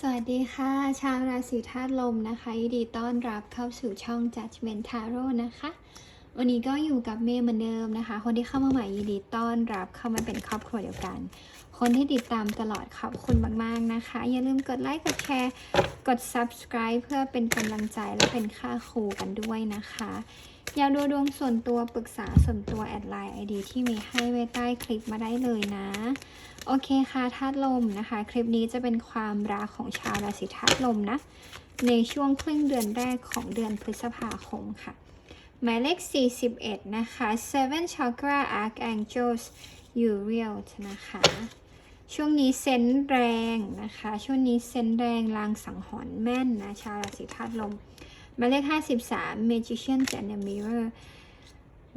สวัสดีค่ะ ชาวราศีธาตุลมนะคะยินดีต้อนรับเข้าสู่ช่อง Judgment Tarot นะคะ วันนี้ก็อยู่กับเมย์เหมือนเดิมนะคะ คนที่เข้ามาใหม่ยินดีต้อนรับเข้ามาเป็นครอบครัวเดียวกัน คนที่ติดตามตลอดขอบคุณมาก ๆ นะคะ อย่าลืมกดไลค์ กดแชร์ กด subscribe เพื่อเป็นกำลังใจและเป็นค่าครูกันด้วยนะคะอยากดูดวงส่วนตัวปรึกษาส่วนตัวแอดไลน์ไอดีที่มีให้ไว้ใต้คลิปมาได้เลยนะ โอเคค่ะธาตุลมนะคะ คลิปนี้จะเป็นความรักของชาวราศีธาตุลมนะ ในช่วงครึ่งเดือนแรกของเดือนพฤษภาคมค่ะ หมายเลข 41 นะคะ Seven Chakra Archangels Uriel นะคะ ช่วงนี้เซนส์แรงนะคะ ช่วงนี้เซนส์แรงลางสังหรณ์แม่นนะชาวราศีธาตุลมหมายเลข 53 Magician and the Mirror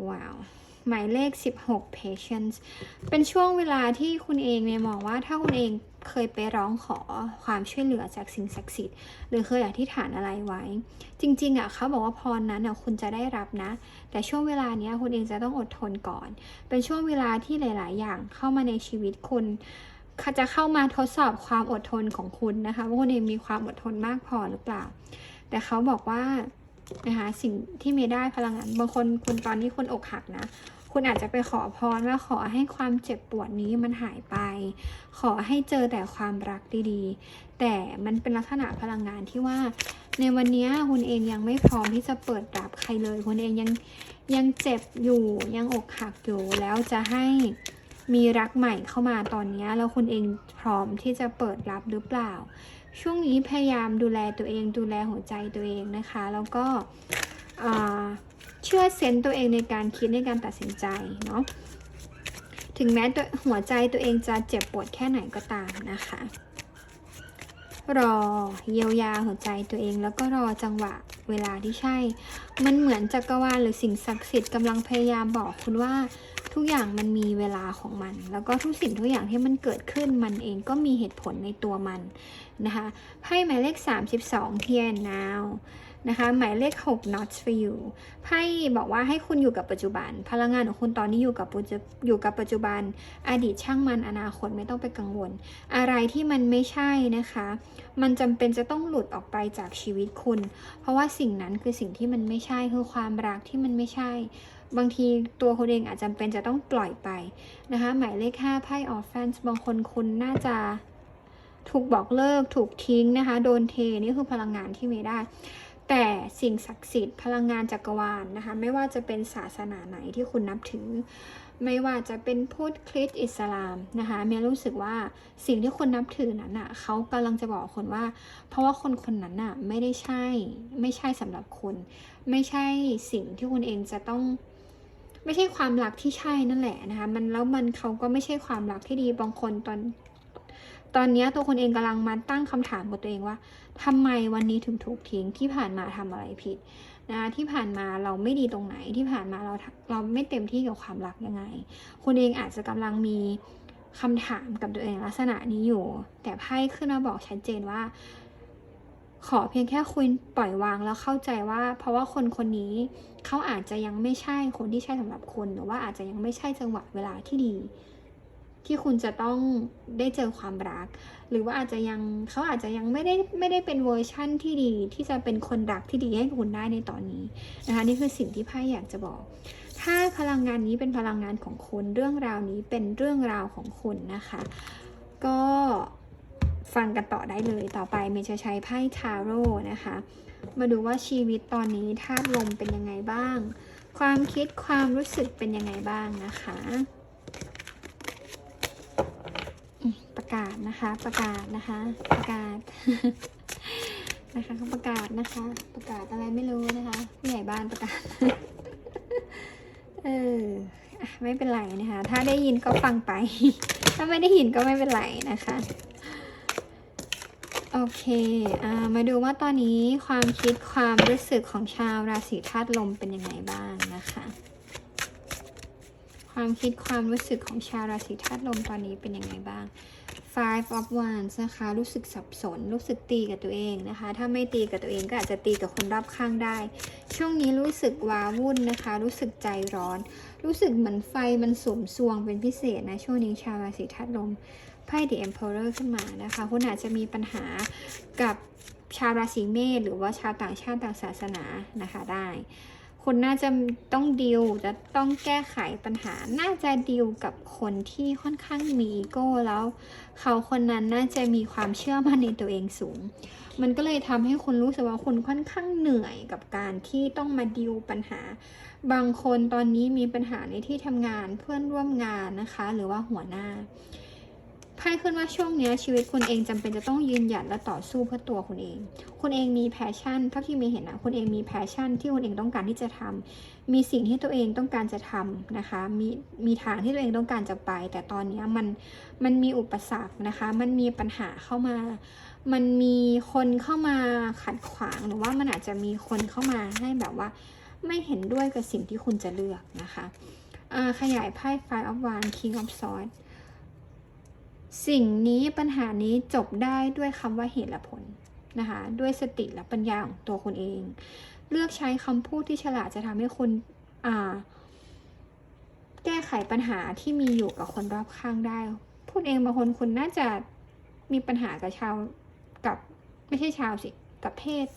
ว้าว หมายเลข 16 Patience เป็นช่วงเวลาที่คุณเองเนี่ยมองว่าถ้าคุณเองเคยไปร้องขอความช่วยเหลือจากสิ่งศักดิ์สิทธิ์ หรือเคยอธิษฐานอะไรไว้ จริง ๆอะเขาบอกว่าพรนั้นอะคุณจะได้รับนะ แต่ช่วงเวลาเนี้ยคุณเองจะต้องอดทนก่อน เป็นช่วงเวลาที่หลาย ๆ อย่างเข้ามาในชีวิตคุณ จะเข้ามาทดสอบความอดทนของคุณนะคะว่าคุณเองมีความอดทนมากพอหรือเปล่า แต่เขาบอกว่านะคะสิ่งที่มีได้พลังงานบางคนคุณตอนนี้คุณอกหักนะ คุณอาจจะไปขอพรว่าขอให้ความเจ็บปวดนี้มันหายไป ขอให้เจอแต่ความรักดีๆ แต่มันเป็นลักษณะพลังงานที่ว่า ในวันนี้คุณเองยังไม่พร้อมที่จะเปิดรับใครเลย คุณเองยังยังเจ็บอยู่ยังอกหักอยู่แล้วจะให้ มีรักใหม่เข้ามาตอนนี้แล้วคุณเองพร้อมที่จะเปิดรับหรือเปล่า ช่วงนี้พยายามดูแลตัวเองดูแลหัวใจตัวเองนะคะ แล้วก็เชื่อเซนต์ตัวเองในการคิดในการตัดสินใจเนาะถึงแม้ตัวหัวใจตัวเองจะเจ็บปวดแค่ไหนก็ตามนะคะ รอเยียวยาหัวใจตัวเองแล้วก็รอจังหวะเวลาที่ใช่ มันเหมือนจักรวาลหรือสิ่งศักดิ์สิทธิ์กำลังพยายามบอกคุณว่า ทุกอย่างมันมีเวลาของมัน แล้วก็ทุกสิ่งทุกอย่างที่มันเกิดขึ้นมันเองก็มีเหตุผลในตัวมันนะคะไพ่หมายเลข 32 Here and Now นะคะหมายเลข6 not for you ไพ่บอกว่าให้คุณอยู่กับปัจจุบัน พลังงานของคุณตอนนี้อยู่กับปัจจุอยู่กับปัจจุบัน อดีตช่างมันอนาคตไม่ต้องไปกังวล อะไรที่มันไม่ใช่นะคะ มันจำเป็นจะต้องหลุดออกไปจากชีวิตคุณ เพราะว่าสิ่งนั้นคือสิ่งที่มันไม่ใช่คือความรักที่มันไม่ใช่ บางทีตัวคุณเองอาจจำเป็นจะต้องปล่อยไปนะคะ หมายเลข 5 ไพ่ออฟแฟนส์บางคนคุณน่าจะถูกบอกเลิกถูกทิ้งนะคะ โดนเท นี่คือพลังงานที่ไมีได้ แต่สิ่งศักดิ์สิทธิ์พลังงานจักรวาลนะคะ ไม่ว่าจะเป็นศาสนาไหนที่คุณนับถือ ไม่ว่าจะเป็นพุทธคริสต์อิสลามนะคะเมียรู้สึกว่าสิ่งที่คุณนับถือนั้นอะเขากำลังจะบอกคนว่า เพราะว่าคนคนนั้นอะไม่ได้ใช่ไม่ใช่สำหรับคุณ ไม่ใช่สิ่งที่คุณเองจะต้อง ไม่ใช่ความรักที่ใช่นั่นแหละนะคะ มันแล้วมันเขาก็ไม่ใช่ความรักที่ดีบางคนตอน ตอนนี้ตัวคนเองกำลังมาตั้งคำถามกับตัวเองว่าทำไมวันนี้ถึงถูกทิ้งที่ผ่านมาทำอะไรผิดนะคะที่ผ่านมาเราไม่ดีตรงไหนที่ผ่านมาเราเราไม่เต็มที่กับความรักยังไง คุณเองอาจจะกำลังมีคำถามกับตัวเองลักษณะนี้อยู่ แต่ไพ่ขึ้นมาบอกชัดเจนว่า ขอเพียงแค่คุณปล่อยวางแล้วเข้าใจว่า เพราะว่าคนคนนี้เขาอาจจะยังไม่ใช่คนที่ใช่สำหรับคุณหรือว่าอาจจะยังไม่ใช่จังหวะเวลาที่ดี ที่คุณจะต้องได้เจอความรัก หรือว่าอาจจะยังเขาอาจจะยังไม่ได้ไม่ได้เป็นเวอร์ชั่นที่ดี ที่จะเป็นคนรักที่ดีให้คุณได้ในตอนนี้นะคะนี่คือสิ่งที่ไพ่อยากจะบอก ถ้าพลังงานนี้เป็นพลังงานของคุณเรื่องราวนี้เป็นเรื่องราวของคุณนะคะ ก็ ฟังกันต่อได้เลยต่อไปเมย์จะใช้ไพ่ทาโร่นะคะ มาดูว่าชีวิตตอนนี้ธาตุลมเป็นยังไงบ้าง ความคิดความรู้สึกเป็นยังไงบ้างนะคะประกาศนะคะประกาศนะคะ ประกาศนะคะเขาประกาศนะคะ ประกาศอะไรไม่รู้นะคะผู้ใหญ่บ้านประกาศเออไม่เป็นไรนะคะ ถ้าได้ยินก็ฟังไป ถ้าไม่ได้ยินก็ไม่เป็นไรนะคะ โอเคอามาดูว่าตอนนี้ความคิดความรู้สึกของชาวราศีธาตุลมเป็นยังไงบ้างนะคะ ความคิดความรู้สึกของชาวราศีธาตุลมตอนนี้เป็นยังไงบ้าง Five of Wands นะคะ รู้สึกสับสน รู้สึกตีกับตัวเองนะคะ ถ้าไม่ตีกับตัวเองก็อาจจะตีกับคนรอบข้างได้ ช่วงนี้รู้สึกว้าวุ่นนะคะ รู้สึกใจร้อน รู้สึกเหมือนไฟมันสุมสวงเป็นพิเศษนะ ช่วงนี้ชาวราศีธาตุลม ไพ่ The Emperor ขึ้นมานะคะคุณอาจจะมีปัญหากับชาวราศีเมษหรือว่าชาวต่างชาติต่างศาสนานะคะได้ คุณน่าจะต้องดีลจะต้องแก้ไขปัญหา น่าจะดีลกับคนที่ค่อนข้างมีอีโก้แล้ว เขาคนนั้นน่าจะมีความเชื่อมั่นในตัวเองสูง มันก็เลยทำให้คุณรู้สึกว่าคุณค่อนข้างเหนื่อยกับการที่ต้องมาดีลปัญหา บางคนตอนนี้มีปัญหาในที่ทำงานเพื่อนร่วมงานนะคะ หรือว่าหัวหน้า ไพ่ขึ้นว่าช่วงนี้ชีวิตคุณเองจำเป็นจะต้องยืนหยัดและต่อสู้เพื่อตัวคุณเอง คุณเองมีแพชชั่นเท่าที่มีเห็นนะคุณเองมีแพชชั่นที่คุณเองต้องการที่จะทำมีสิ่งที่ตัวเองต้องการจะทำนะคะ มีมีทางที่ตัวเองต้องการจะไป แต่ตอนนี้มันมันมีอุปสรรคนะคะ มันมีปัญหาเข้ามา มันมีคนเข้ามาขัดขวางหรือว่ามันอาจจะมีคนเข้ามาให้แบบว่า ไม่เห็นด้วยกับสิ่งที่คุณจะเลือกนะคะขยายไพ่ Five of Wands King of Swords สิ่งนี้ปัญหานี้จบได้ด้วยคำว่าเหตุและผลนะคะด้วยสติและปัญญาของตัวคุณเอง เลือกใช้คำพูดที่ฉลาดจะทำให้คุณแก้ไขปัญหาที่มีอยู่กับคนรอบข้างได้ พูดเองบางคนคุณน่าจะมีปัญหากับชาวกับไม่ใช่ชาวสิ กับเพศ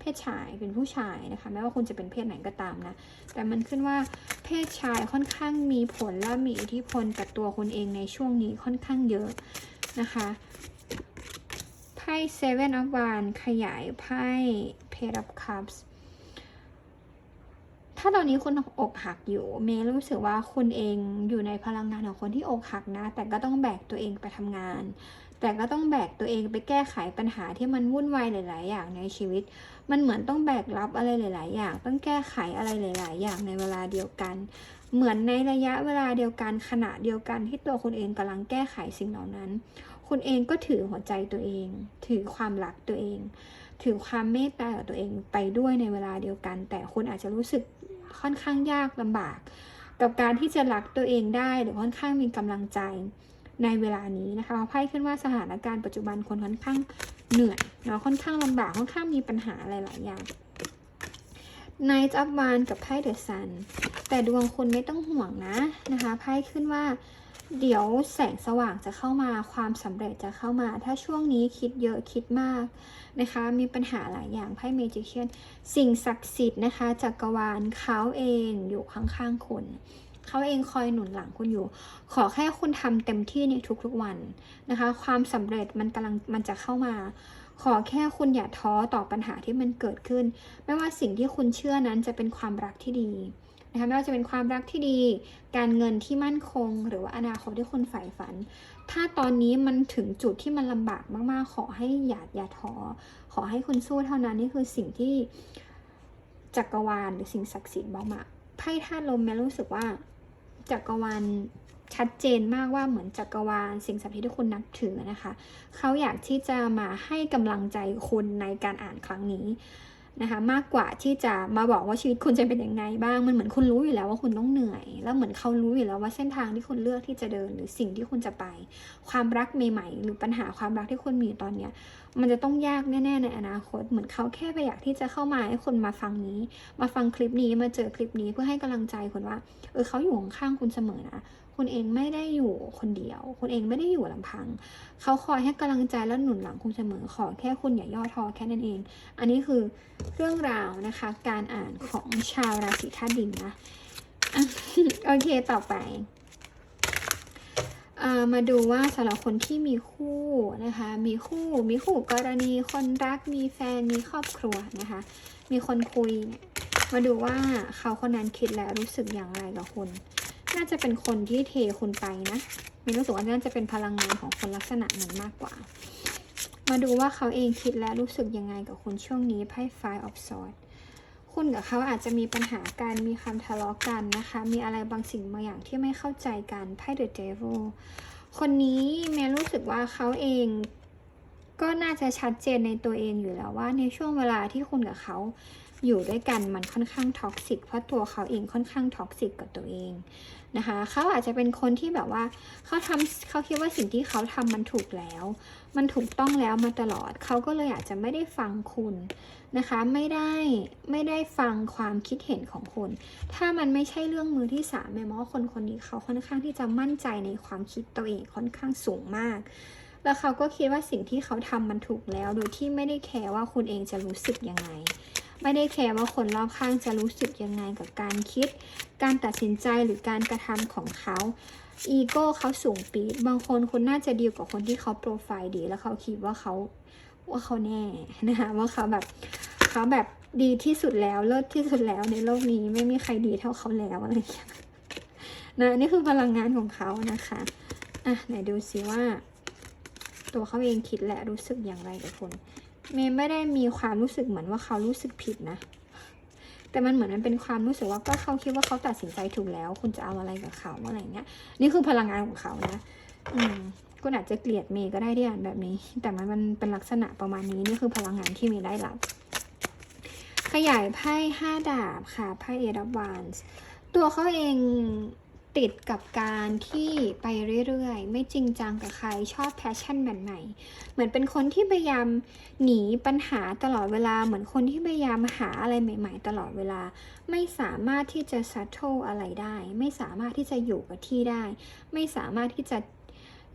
เพศชายเป็นผู้ชายนะคะ ไม่ว่าคุณจะเป็นเพศไหนก็ตามนะ แต่มันขึ้นว่าเพศชายค่อนข้างมีผลและมีอิทธิพลกับตัวคุณเองในช่วงนี้ค่อนข้างเยอะนะคะไพ่ Seven of w a n d ขยายไพ่ Page of Cups ถ้าตอนนี้คุณอกหักอยู่ เมย์รู้สึกว่าคุณเองอยู่ในพลังงานของคนที่อกหักนะ แต่ก็ต้องแบกตัวเองไปทำงาน แต่ก็ต้องแบกตัวเองไปแก้ไขปัญหาที่มันวุ่นวายหลาย ๆ อย่างในชีวิต มันเหมือนต้องแบกรับอะไรหลาย ๆ อย่าง ต้องแก้ไขอะไรหลาย ๆ อย่างในเวลาเดียวกัน เหมือนในระยะเวลาเดียวกันขณะเดียวกันที่ตัวคุณเองกำลังแก้ไขสิ่งเหล่านั้น คุณเองก็ถือหัวใจตัวเอง ถือความรักตัวเอง ถือความเมตตากับตัวเองไปด้วยในเวลาเดียวกัน แต่คุณอาจจะรู้สึกค่อนข้างยากลำบาก กับการที่จะรักตัวเองได้หรือค่อนข้างมีกำลังใจ ในเวลานี้นะคะไพ่ขึ้นว่าสถานการณ์ปัจจุบันคนค่อนข้างเหนื่อยเนาะค่อนข้างลำบากค่อนข้างมีปัญหาหลายอย่าง Knight of Wands กับไพ่ The Sun แต่ดวงคุณไม่ต้องห่วงนะนะคะไพ่ขึ้นว่า เดี๋ยวแสงสว่างจะเข้ามาความสำเร็จจะเข้ามา ถ้าช่วงนี้คิดเยอะคิดมากนะคะ มีปัญหาหลายอย่างไพ่ Magician สิ่งศักดิ์สิทธิ์นะคะจักรวาลเขาเองอยู่ข้างๆคุณ เขาเองคอยหนุนหลังคุณอยู่ ขอแค่คุณทำเต็มที่ในทุกๆวันนะคะ ความสำเร็จมันกำลังมันจะเข้ามา ขอแค่คุณอย่าท้อต่อปัญหาที่มันเกิดขึ้น ไม่ว่าสิ่งที่คุณเชื่อนั้นจะเป็นความรักที่ดีนะคะไม่ว่าจะเป็นความรักที่ดี การเงินที่มั่นคง หรือว่าอนาคตที่คุณใฝ่ฝัน ถ้าตอนนี้มันถึงจุดที่มันลำบากมากๆ ขอให้อย่าอย่าท้อ ขอให้คุณสู้เท่านั้นนี่คือสิ่งที่จักรวาลหรือสิ่งศักดิ์สิทธิ์บอกมาไพ่ธาตุลมแม่รู้สึกว่า จักรวาลชัดเจนมากว่าเหมือนจักรวาลสิ่งศักดิ์สิทธิ์ที่คุณนับถือนะคะ เขาอยากที่จะมาให้กำลังใจคุณในการอ่านครั้งนี้ นะคะมากกว่าที่จะมาบอกว่าชีวิตคุณจะเป็นยังไงบ้างมันเหมือนคุณรู้อยู่แล้วว่าคุณต้องเหนื่อย แล้วเหมือนเขารู้อยู่แล้วว่าเส้นทางที่คุณเลือกที่จะเดินหรือสิ่งที่คุณจะไป ความรักใหม่ ๆ หรือปัญหาความรักที่คุณมีตอนเนี้ยมันจะต้องยากแน่ๆในอนาคต เหมือนเขาแค่ไปอยากที่จะเข้ามาให้คนมาฟังนี้ มาฟังคลิปนี้มาเจอคลิปนี้เพื่อให้กำลังใจคุณว่าเออเขาอยู่ข้างคุณเสมอนะ คุณเองไม่ได้อยู่คนเดียว คุณเองไม่ได้อยู่ลำพัง เขาคอยให้กำลังใจและหนุนหลังคุณเสมอ ขอแค่คุณอย่าย่อท้อแค่นั้นเอง อันนี้คือเรื่องราวนะคะ การอ่านของชาวราศีธาตุดินนะอะโอเคต่อไปมาดูว่าสำหรับคนที่มีคู่นะคะ มีคู่มีคู่กรณีคนรักมีแฟนมีครอบครัวนะคะ มีคนคุยเนี่ยมาดูว่าเขาคนนั้นคิดและรู้สึกอย่างไรกับคุณ น่าจะเป็นคนที่เทคุณไปนะมีรู้สึกว่าน่าจะเป็นพลังงานของคนลักษณะนั้นมากกว่า มาดูว่าเขาเองคิดและรู้สึกยังไงกับคุณช่วงนี้ไพ่ Five of Swords คุณกับเขาอาจจะมีปัญหาการมีคำทะเลาะกันนะคะ มีอะไรบางสิ่งบางอย่างที่ไม่เข้าใจกันไพ่ The Devil คนนี้แม่รู้สึกว่าเขาเองก็น่าจะชัดเจนในตัวเองอยู่แล้วว่าในช่วงเวลาที่คุณกับเขา อยู่ด้วยกันมันค่อนข้างท็อกซิกเพราะตัวเขาเองค่อนข้างท็อกซิกกับตัวเองนะคะเขาอาจจะเป็นคนที่แบบว่าเขาทำเขาคิดว่าสิ่งที่เขาทำมันถูกแล้ว มันถูกต้องแล้วมาตลอด เขาก็เลยอาจจะไม่ได้ฟังคุณนะคะ ไม่ได้ไม่ได้ฟังความคิดเห็นของคุณถ้ามันไม่ใช่เรื่องมือที่สามแม่มอคนคนนี้เขาค่อนข้างที่จะมั่นใจในความคิดตัวเองค่อนข้างสูงมาก แล้วเขาก็คิดว่าสิ่งที่เขาทำมันถูกแล้ว โดยที่ไม่ได้แคร์ว่าคุณเองจะรู้สึกยังไง ไม่ได้แคร์ว่าคนรอบข้างจะรู้สึกยังไงกับการคิด การตัดสินใจหรือการกระทำของเขาอีโก้เขาสูงปีดบางคนคุณน่าจะดีกว่าคนที่เขาโปรไฟล์ดี แล้วเขาคิดว่าเขาว่าเขาแน่นะคะว่าเขาแบบเขาแบบดีที่สุดแล้วเลิศที่สุดแล้วในโลกนี้ไม่มีใครดีเท่าเขาแล้วอะไรอย่างเงี้ยนะนี่คือพลังงานของเขานะคะอะไหนดูซิว่า ตัวเขาเองคิดและรู้สึกอย่างไรกับคุณ เมย์ไม่ได้มีความรู้สึกเหมือนว่าเขารู้สึกผิดนะ แต่มันเหมือนมันเป็นความรู้สึกว่าก็เขาคิดว่าเขาตัดสินใจถูกแล้ว คุณจะเอาอะไรกับเขาอะไรเงี้ย นี่คือพลังงานของเขานะ อืมคุณอาจจะเกลียดเมย์ก็ได้ที่อ่านแบบนี้ แต่มันมันเป็นลักษณะประมาณนี้นี่คือพลังงานที่เมย์ได้รับ ขยายไพ่ห้าดาบค่ะไพ่เอดับวานส์ตัวเขาเอง ติดกับการที่ไปเรื่อยๆ ไม่จริงจังกับใครชอบแพชชั่นใหม่ๆเหมือนเป็นคนที่พยายามหนีปัญหาตลอดเวลา เหมือนคนที่พยายามหาอะไรใหม่ ๆ ตลอดเวลา ไม่สามารถที่จะ settle อะไรได้ ไม่สามารถที่จะอยู่กับที่ได้ ไม่สามารถที่จะ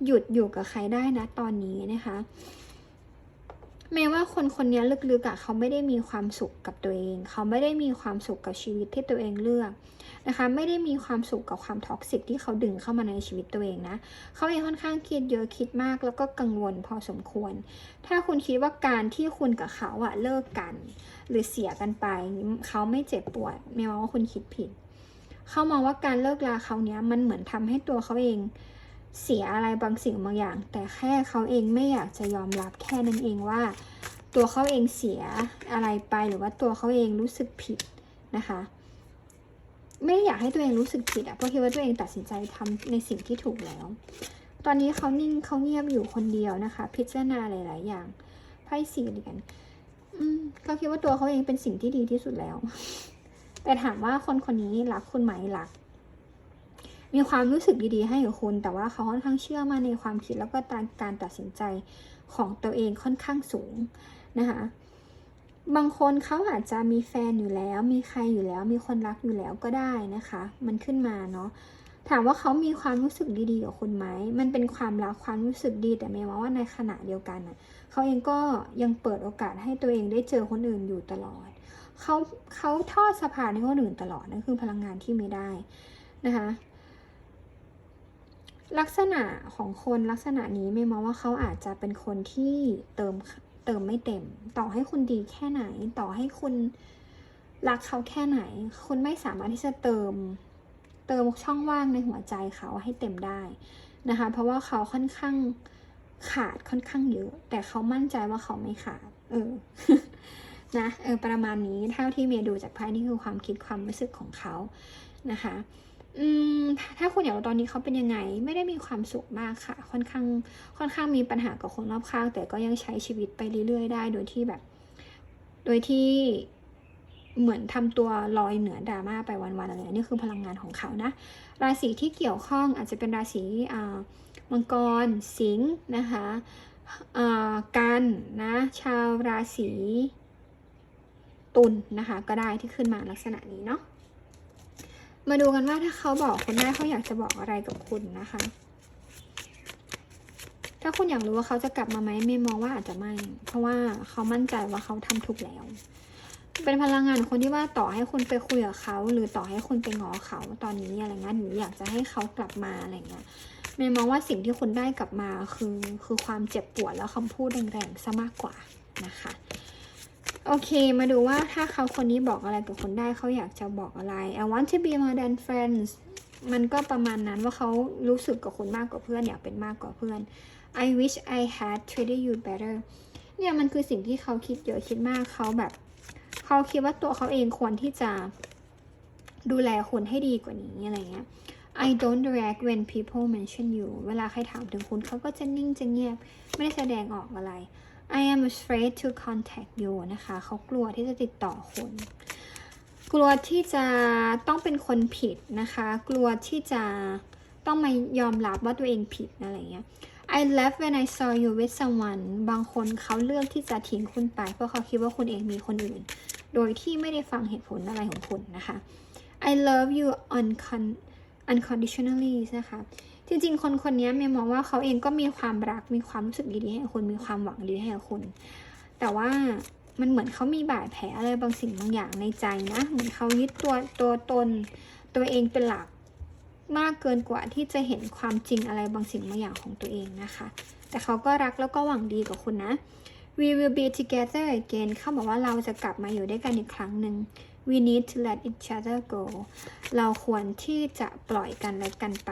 หยุดอยู่กับใครได้นะตอนนี้นะคะ แม้ว่าคนคนนี้ลึกๆอะเขาไม่ได้มีความสุขกับตัวเอง เขาไม่ได้มีความสุขกับชีวิตที่ตัวเองเลือกนะคะ ไม่ได้มีความสุขกับความท็อกซิกที่เขาดึงเข้ามาในชีวิตตัวเองนะ เขาเองค่อนข้างคิดเยอะคิดมากแล้วก็กังวลพอสมควร ถ้าคุณคิดว่าการที่คุณกับเขาอะเลิกกัน หรือเสียกันไป เขาไม่เจ็บปวดแม้ว่าคุณคิดผิด เขามองว่าการเลิกลาเขาเนี้ยมันเหมือนทำให้ตัวเขาเอง เสียอะไรบางสิ่งบางอย่าง แต่แค่เขาเองไม่อยากจะยอมรับแค่นั้นเองว่า ตัวเขาเองเสียอะไรไปหรือว่าตัวเขาเองรู้สึกผิดนะคะ ไม่ได้อยากให้ตัวเองรู้สึกผิดอะเพราะคิดว่าตัวเองตัดสินใจทำในสิ่งที่ถูกแล้ว ตอนนี้เขานิ่งเขาเงียบอยู่คนเดียวนะคะ พิจารณาหลาย ๆ อย่างไพ่สี่เหรียญเขาคิดว่าตัวเขาเองเป็นสิ่งที่ดีที่สุดแล้ว แต่ถามว่าคนคนนี้รักคุณไหมรัก มีความรู้สึกดีๆให้กับคุณ แต่ว่าเขาค่อนข้างเชื่อมั่นในความคิดแล้วก็การการตัดสินใจของตัวเองค่อนข้างสูงนะคะบางคนเขาอาจจะมีแฟนอยู่แล้ว มีใครอยู่แล้ว มีคนรักอยู่แล้วก็ได้นะคะ มันขึ้นมาเนาะถามว่าเขามีความรู้สึกดีๆกับคุณไหม มันเป็นความรักความรู้สึกดี แต่ไม่ว่าว่าในขณะเดียวกันน่ะเขาเองก็ยังเปิดโอกาสให้ตัวเองได้เจอคนอื่นอยู่ตลอด เขาเขาทอดสะพานให้คนอื่นตลอดนั่นคือพลังงานที่ไม่ได้นะคะ ลักษณะของคนลักษณะนี้ไม่มองว่าเขาอาจจะเป็นคนที่เติมเติมไม่เต็ม ต่อให้คุณดีแค่ไหน ต่อให้คุณรักเขาแค่ไหน คุณไม่สามารถที่จะเติม เติมช่องว่างในหัวใจเขาให้เต็มได้นะคะ เพราะว่าเขาค่อนข้างขาดค่อนข้างเยอะ แต่เขามั่นใจว่าเขาไม่ขาด เออ นะ เออ ประมาณนี้ เท่าที่เมย์ดูจากไพ่นี่คือความคิดความรู้สึกของเขานะคะ อืมถ้าคุณอยากรู้ตอนนี้เขาเป็นยังไง ไม่ได้มีความสุขมากค่ะ ค่อนข้างค่อนข้างมีปัญหากับคนรอบข้าง แต่ก็ยังใช้ชีวิตไปเรื่อยๆ ได้โดยที่แบบ โดยที่เหมือนทำตัวลอยเหนือดราม่าไปวันๆอะไรนี่คือพลังงานของเขานะ ราศีที่เกี่ยวข้องอาจจะเป็นราศีอ่ามังกร สิงห์นะคะกันนะชาวราศีตุลนนะคะ ก็ได้ที่ขึ้นมาลักษณะนี้เนาะ มาดูกันว่าถ้าเขาบอกคุณได้เขาอยากจะบอกอะไรกับคุณนะคะ ถ้าคุณอยากรู้ว่าเขาจะกลับมาไหมเมย์มองว่าอาจจะไม่ เพราะว่าเขามั่นใจว่าเขาทำถูกแล้ว เป็นพลังงานคนที่ว่าต่อให้คุณไปคุยกับเขา หรือต่อให้คุณไปง้อเขาตอนนี้อะไรเงี้ยหรืออยากจะให้เขากลับมาอะไรเงี้ยเมย์มองว่าสิ่งที่คุณได้กลับมาคือคือความเจ็บปวดแล้วคำพูดแรงๆซะมากกว่านะคะ โอเค มาดูว่าถ้าเขาคนนี้บอกอะไรกับคนได้เขาอยากจะบอกอะไร I want to be more than friends มันก็ประมาณนั้นว่าเขารู้สึกกับคุณมากกว่าเพื่อนอยากเป็นมากกว่าเพื่อน I wish I had treated you better เนี่ยมันคือสิ่งที่เขาคิดเยอะคิดมากเขาแบบ เขาคิดว่าตัวเขาเองควรที่จะดูแลคนให้ดีกว่านี้อะไรเงี้ย I don't react when people mention you เวลาใครถามถึงคุณเขาก็จะนิ่งจะเงียบ ไม่ได้แสดงออกอะไร I am afraid to contact you นะคะ เขากลัวที่จะติดต่อคุณกลัวที่จะต้องเป็นคนผิดนะคะ กลัวที่จะต้องมายอมรับว่าตัวเองผิดอะไรเงี้ย I left when I saw you with someone บางคนเขาเลือกที่จะทิ้งคุณไป เพราะเขาคิดว่าคุณเองมีคนอื่น โดยที่ไม่ได้ฟังเหตุผลอะไรของคุณนะคะ I love you uncon unconditionally นะคะ จริงๆ คนคนนี้เมย์มองว่าเขาเองก็มีความรัก มีความรู้สึกดีๆให้คุณมีความหวังดีให้คุณ แต่ว่ามันเหมือนเขามีบาดแผลอะไรบางสิ่งบางอย่างในใจนะ เหมือนเขายึดตัวตัวตนตัวเองเป็นหลักมากเกินกว่าที่จะเห็นความจริงอะไรบางสิ่งบางอย่างของตัวเองนะคะ แต่เขาก็รักแล้วก็หวังดีกับคุณนะ we will be together again เขาบอกว่าเราจะกลับมาอยู่ด้วยกันอีกครั้งหนึ่ง we need to let each other go เราควรที่จะปล่อยกันและกันไป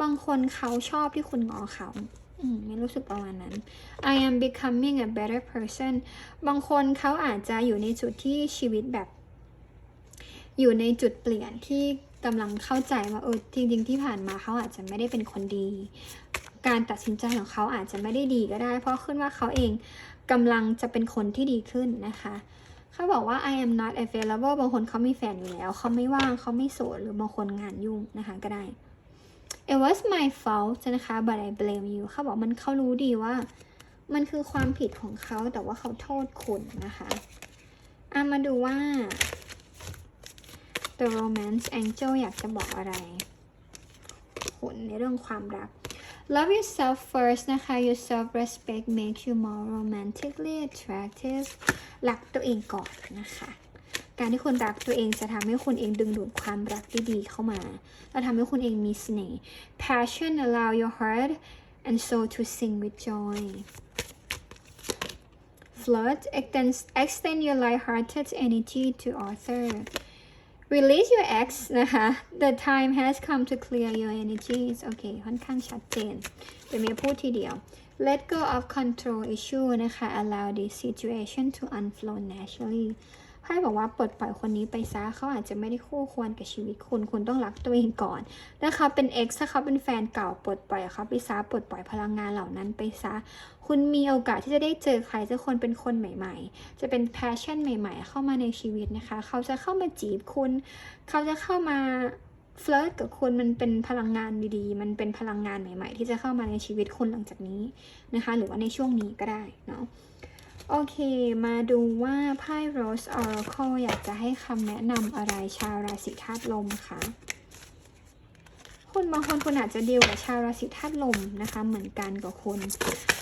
บางคนเขาชอบที่คุณงอเขาอไม่รู้สึกประมาณนั้น I am becoming a better person บางคนเขาอาจจะอยู่ในจุดที่ชีวิตแบบ อยู่ในจุดเปลี่ยนที่กำลังเข้าใจว่าเออจริงๆที่ผ่านมาเขาอาจจะไม่ได้เป็นคนดี การตัดสินใจของเขาอาจจะไม่ได้ดีก็ได้ เพราะขึ้นว่าเขาเองกำลังจะเป็นคนที่ดีขึ้นนะคะเขาบอกว่า I am not available บางคนเขามีแฟนอยู่แล้ว เขาไม่ว่างเขาไม่โสดหรือบางคนงานยุ่งนะคะก็ได้ It was my fault นะคะ but I blame you เขาบอกมันเขารู้ดีว่า มันคือความผิดของเขาแต่ว่าเขาโทษคุณนะคะอามาดูว่า The Romance Angel อยากจะบอกอะไร คุณในเรื่องความรัก Love yourself first นะคะ Your self respect makes you more romantically attractive รักตัวเองก่อนนะคะ การที่คุณรักตัวเองจะทำให้คุณเองดึงดูดความรักที่ดีเข้ามาแล้วทำให้คุณเองมีเสน่ห์ Passion allow your heart and soul to sing with joy Flirt extend extend your light-hearted energy to author Release your ex นะคะ The time has come to clear your energies โอเค ค่อนข้างชัดเจนเดี๋ยวเมย์พูดทีเดียว Let go of control issue นะคะ Allow this situation to unflow naturally ไพ่บอกว่าปลดปล่อยคนนี้ไปซะเขาอาจจะไม่ได้คู่ควรกับชีวิตคุณคุณต้องรักตัวเองก่อนถ้าเขาเป็น ex ถ้าเขาเป็นแฟนเก่าปลดปล่อยเขาไปซะปลดปล่อยพลังงานเหล่านั้นไปซะ คุณมีโอกาสที่จะได้เจอใครสักคนเป็นคนใหม่ ๆ จะเป็น passion ใหม่ ๆ เข้ามาในชีวิตนะคะ เขาจะเข้ามาจีบคุณ เขาจะเข้ามาเฟลิร์ตกับคุณมันเป็นพลังงานดีๆ มันเป็นพลังงานใหม่ ๆ ที่จะเข้ามาในชีวิตคุณหลังจากนี้นะคะ หรือว่าในช่วงนี้ก็ได้เนาะ โอเค มาดูว่าไพ่ Rose Oracle อยากจะให้คำแนะนำอะไรชาวราศีธาตุลมคะคุณบางคนคุณอาจจะดีลกับชาวราศีธาตุลมนะคะ เหมือนกันกับคุณ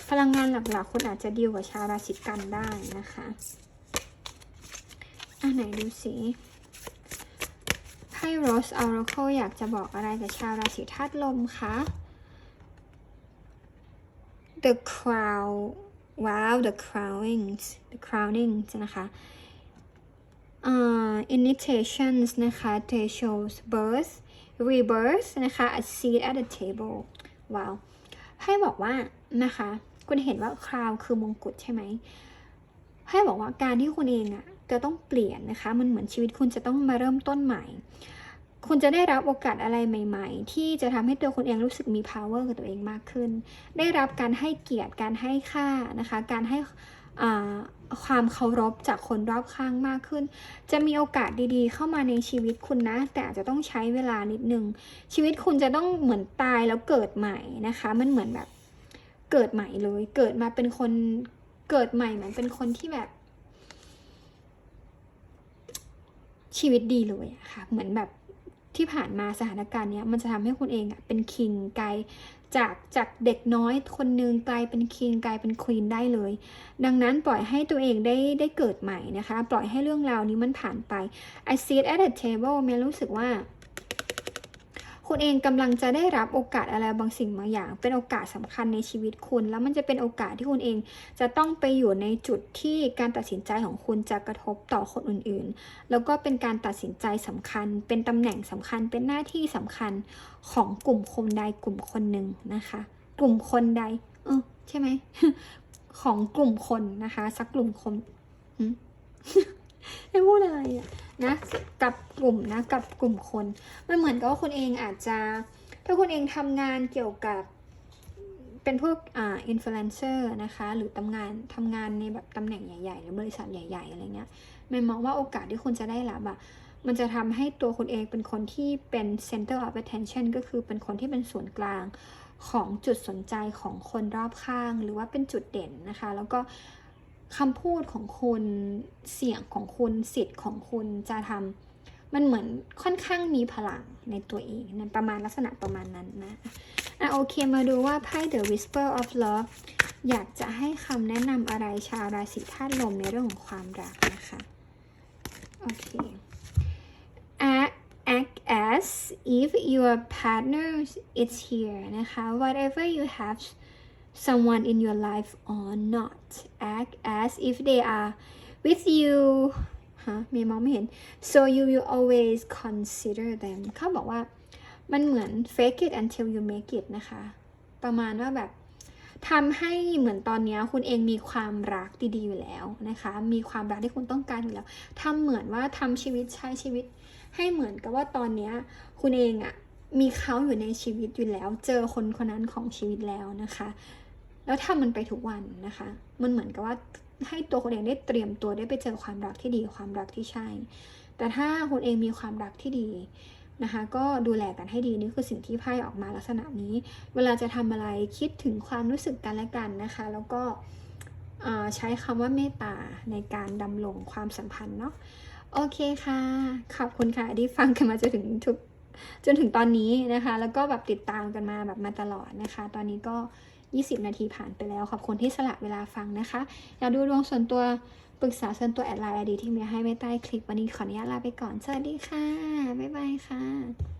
พลังงานหลักๆคุณอาจจะดีลกับชาวราศีกันได้นะคะอะไหนดูสิไพ่ Rose Oracle อยากจะบอกอะไรกับชาวราศีธาตุลมคะ The Crown ว้าว the crowning's the crownings นะคะ uh, initiations นะคะ they shows birth rebirth นะคะ a seat at the table ว้าว ให้บอกว่านะคะ คุณเห็นว่า crown คือมงกุฎใช่ไหม ให้บอกว่าการที่คุณเองอะ่ะจะต้องเปลี่ยนนะคะ มันเหมือนชีวิตคุณจะต้องมาเริ่มต้นใหม่ คุณจะได้รับโอกาสอะไรใหม่ ๆ ที่จะทำให้ตัวคุณเองรู้สึกมี power กับตัวเองมากขึ้น ได้รับการให้เกียรติการให้ค่านะคะ การให้ความเคารพจากคนรอบข้างมากขึ้น จะมีโอกาสดีๆ เข้ามาในชีวิตคุณนะ แต่อาจจะต้องใช้เวลานิดนึง ชีวิตคุณจะต้องเหมือนตายแล้วเกิดใหม่นะคะ มันเหมือนแบบเกิดใหม่เลย เกิดมาเป็นคนเกิดใหม่เหมือนเป็นคนที่แบบ ชีวิตดีเลยะค่ะ เหมือนแบบ ที่ผ่านมาสถานการณ์เนี้ยมันจะทำให้คุณเองอะเป็นคิงกลายจากจากเด็กน้อยคนหนึ่งกลายเป็นคิงกลายเป็นควีนได้เลย ดังนั้นปล่อยให้ตัวเองได้ได้เกิดใหม่นะคะ ปล่อยให้เรื่องราวนี้มันผ่านไป I sit at the table เมรู้สึกว่า คุณเองกำลังจะได้รับโอกาสอะไรบางสิ่งบางอย่าง เป็นโอกาสสำคัญในชีวิตคุณ แล้วมันจะเป็นโอกาสที่คุณเองจะต้องไปอยู่ในจุดที่การตัดสินใจของคุณจะกระทบต่อคนอื่นๆ แล้วก็เป็นการตัดสินใจสำคัญ เป็นตำแหน่งสำคัญ เป็นหน้าที่สำคัญของกลุ่มคนใดกลุ่มคนหนึ่งนะคะ กลุ่มคนใด เออใช่ไหมของกลุ่มคนนะคะ สักกลุ่มคนอืม ไม่พูดอะไรอะนะกับกลุ่มนะกับกลุ่มคน มันเหมือนกับว่าคุณเองอาจจะ ถ้าคุณเองทำงานเกี่ยวกับเป็นพวกอ่าอินฟลูเอนเซอร์นะคะ หรือทำงานทำงานในแบบตำแหน่งใหญ่ๆ หรือบริษัทใหญ่ ๆ อะไรเงี้ยมย์มองว่าโอกาสที่คุณจะได้รับอะมันจะทำให้ตัวคุณเองเป็นคนที่เป็น center of attention ก็คือเป็นคนที่เป็นศูนย์กลางของจุดสนใจของคนรอบข้าง หรือว่าเป็นจุดเด่นนะคะ แล้วก็ คำพูดของคุณเสียงของคุณสิทธิ์ของคุณจะทำมันเหมือนค่อนข้างมีพลังในตัวเองนะประมาณลักษณะประมาณนั้นนะอะโอเคมาดูว่าไพ่ The Whisper of Love อยากจะให้คำแนะนำอะไรชาวราศีธาตุลมในเรื่องของความรักนะคะ โอเค act as if your partner is here นะคะ whatever you have someone in your life or not act as if they are with you ฮะมีมองไม่เห็น so you will always consider them เขาบอกว่ามันเหมือน fake it until you make it นะคะ ประมาณว่าแบบทำให้เหมือนตอนนี้คุณเองมีความรักดีๆอยู่แล้วนะคะ มีความรักที่คุณต้องการอยู่แล้วทำเหมือนว่าทำชีวิตใช้ชีวิต ให้เหมือนกับว่าตอนนี้คุณเองอะมีเขาอยู่ในชีวิตอยู่แล้ว เจอคนคนนั้นของชีวิตแล้วนะคะ แล้วทำมันไปทุกวันนะคะ มันเหมือนกับว่าให้ตัวคุณเองได้เตรียมตัวได้ไปเจอความรักที่ดีความรักที่ใช่ แต่ถ้าคุณเองมีความรักที่ดีนะคะ ก็ดูแลกันให้ดีนี่คือสิ่งที่ไพ่ออกมาลักษณะนี้ เวลาจะทำอะไรคิดถึงความรู้สึกกันและกันนะคะ แล้วก็ใช้คำว่าเมตตาในการดำรงความสัมพันธ์เนาะโอเคค่ะ ขอบคุณค่ะที่ฟังกันมาจนถึงทุกจนถึงตอนนี้นะคะ แล้วก็แบบติดตามกันมาแบบมาตลอดนะคะ ตอนนี้ก็ 20 นาทีผ่านไปแล้วขอบคุณที่สละเวลาฟังนะคะอยากดูดวงส่วนตัวปรึกษาส่วนตัวแอดไลน์ไอดีที่มีให้ไว้ใต้คลิปวันนี้ขออนุญาตลาไปก่อนสวัสดีค่ะบ๊ายบายค่ะ